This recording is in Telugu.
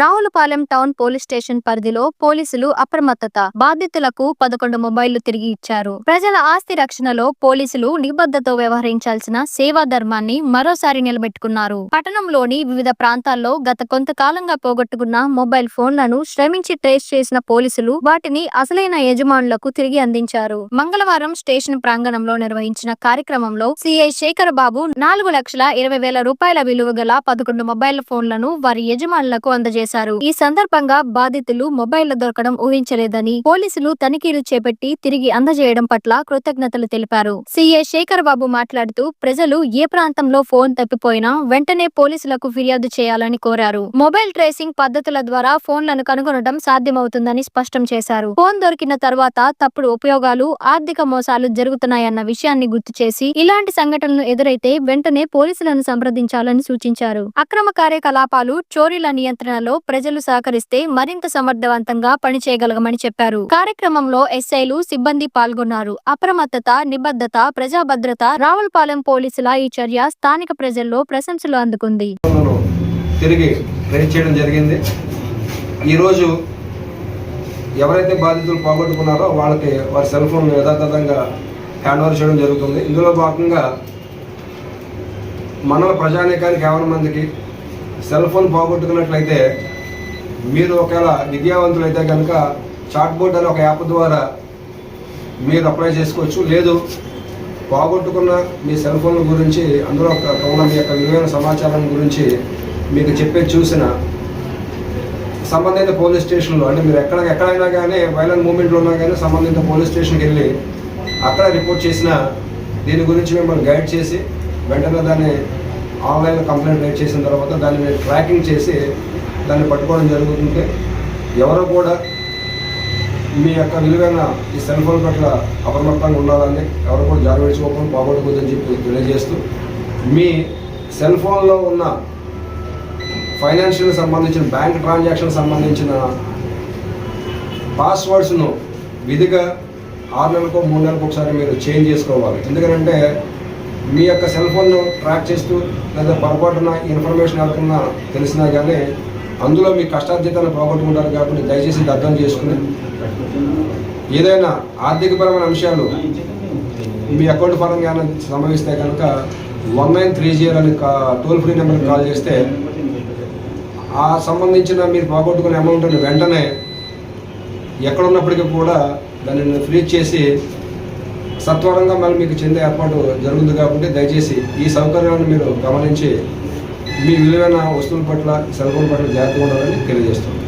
రావులపాలెం టౌన్ పోలీస్ స్టేషన్ పరిధిలో పోలీసులు అప్రమత్తత. బాధితులకు పదకొండు మొబైళ్ళు తిరిగి ఇచ్చారు. ప్రజల ఆస్తి రక్షణలో పోలీసులు నిబద్ధతో వ్యవహరించాల్సిన సేవా ధర్మాన్ని మరోసారి నిలబెట్టుకున్నారు. పట్టణంలోని వివిధ ప్రాంతాల్లో గత కొంతకాలంగా పోగొట్టుకున్న మొబైల్ ఫోన్లను శ్రమించి ట్రేస్ చేసిన పోలీసులు వాటిని అసలైన యజమానులకు తిరిగి అందించారు. మంగళవారం స్టేషన్ ప్రాంగణంలో నిర్వహించిన కార్యక్రమంలో సిఐ శేఖర్ బాబు నాలుగు లక్షల ఇరవై వేల రూపాయల విలువ గల పదకొండు మొబైల్ ఫోన్లను వారి యజమానులకు అందజేశారు. ఈ సందర్భంగా బాధితులు మొబైల్ దొరకడం ఊహించలేదని పోలీసులు తనిఖీలు చేపట్టి తిరిగి అందజేయడం పట్ల కృతజ్ఞతలు తెలిపారు. సీఏ శేఖర్ బాబు మాట్లాడుతూ ప్రజలు ఏ ప్రాంతంలో ఫోన్ తప్పిపోయినా వెంటనే పోలీసులకు ఫిర్యాదు చేయాలని కోరారు. మొబైల్ ట్రేసింగ్ పద్ధతుల ద్వారా ఫోన్లను కనుగొనడం సాధ్యమవుతుందని స్పష్టం చేశారు. ఫోన్ దొరికిన తర్వాత తప్పుడు ఉపయోగాలు ఆర్థిక మోసాలు జరుగుతున్నాయన్న విషయాన్ని గుర్తు చేసి ఇలాంటి సంఘటనలు ఎదురైతే వెంటనే పోలీసులను సంప్రదించాలని సూచించారు. అక్రమ కార్యకలాపాలు చోరీల నియంత్రణలో విషయంలో ప్రజలు సహకరిస్తే మరింత సమర్థవంతంగా పనిచేయగలగమని చెప్పారు. కార్యక్రమంలో ఎస్ఐలు సిబ్బంది పాల్గొన్నారు. అప్రమత్తత నిబద్ధత ప్రజాభద్రత రావులపాలెం పోలీసుల ఈ చర్య స్థానిక ప్రజల్లో ప్రశంసలు అందుకుంది. తిరిగి రైజ్ చేయడం జరిగింది. ఈరోజు ఎవరైతే బాధితులు పోగొట్టుకున్నారో వాళ్ళకి వారి సెల్ ఫోన్ యథాతథంగా హ్యాండ్ ఓవర్ చేయడం జరుగుతుంది. ఇందులో భాగంగా మండల ప్రజానీకానికి యాభై మందికి సెల్ ఫోన్ పోగొట్టుకున్నట్లయితే మీరు ఒకవేళ విద్యావంతులైతే కనుక చాట్ బోర్డ్ అనే ఒక యాప్ ద్వారా మీరు అప్లై చేసుకోవచ్చు. లేదు పోగొట్టుకున్న మీ సెల్ ఫోన్ గురించి అందులో ఒక- ఉన్న మీ యొక్క విలువైన సమాచారం గురించి మీకు చెప్పే చూసిన సంబంధిత పోలీస్ స్టేషన్లో అంటే మీరు ఎక్కడ ఎక్కడైనా కానీ వైలెంట్ మూమెంట్లో ఉన్నా కానీ సంబంధిత పోలీస్ స్టేషన్కి వెళ్ళి అక్కడ రిపోర్ట్ చేసిన దీని గురించి మిమ్మల్ని గైడ్ చేసి వెంటనే దాన్ని ఆన్లైన్లో కంప్లైంట్ రైట్ చేసిన తర్వాత దాన్ని మీరు ట్రాకింగ్ చేసి దాన్ని పట్టుకోవడం జరుగుతుంది ఎవరో కూడా మీ యొక్క విలువైన ఈ సెల్ ఫోన్ పట్ల అప్రమత్తంగా ఉండాలని ఎవరు కూడా జారి విడిచుకోకుండా పోగొట్టుకోవద్దని చెప్పి తెలియజేస్తూ మీ సెల్ ఫోన్లో ఉన్న ఫైనాన్షియల్ సంబంధించిన బ్యాంక్ ట్రాన్సాక్షన్ సంబంధించిన పాస్వర్డ్స్ను విధిగా ఆరు నెలలకు మూడు నెలలకు ఒకసారి మీరు చేంజ్ చేసుకోవాలి. ఎందుకంటే మీ యొక్క సెల్ ఫోన్ను ట్రాక్ చేస్తూ లేదా పొరపాటున ఇన్ఫర్మేషన్ ఎవరికన్నా తెలిసినా కానీ అందులో మీ కష్టార్జితాన్ని పోగొట్టుకుంటారు కాబట్టి దయచేసి అర్థం చేసుకుని ఏదైనా ఆర్థికపరమైన అంశాలు మీ అకౌంట్ పరంగా సంభవిస్తే కనుక వన్ నైన్ త్రీ జీరో అని టోల్ ఫ్రీ నెంబర్కి కాల్ చేస్తే ఆ సంబంధించిన మీరు పోగొట్టుకునే అమౌంట్ని వెంటనే ఎక్కడ ఉన్నప్పటికీ కూడా దానిని ఫ్రీ చేసి సత్వరంగా మళ్ళీ మీకు చెందే ఏర్పాటు జరుగుతుంది కాబట్టి దయచేసి ఈ సౌకర్యాలను మీరు గమనించి మీ విలువైన వస్తువుల పట్ల సెల్ పట్ల జాగ్రత్తగా ఉండాలని తెలియజేస్తున్నాను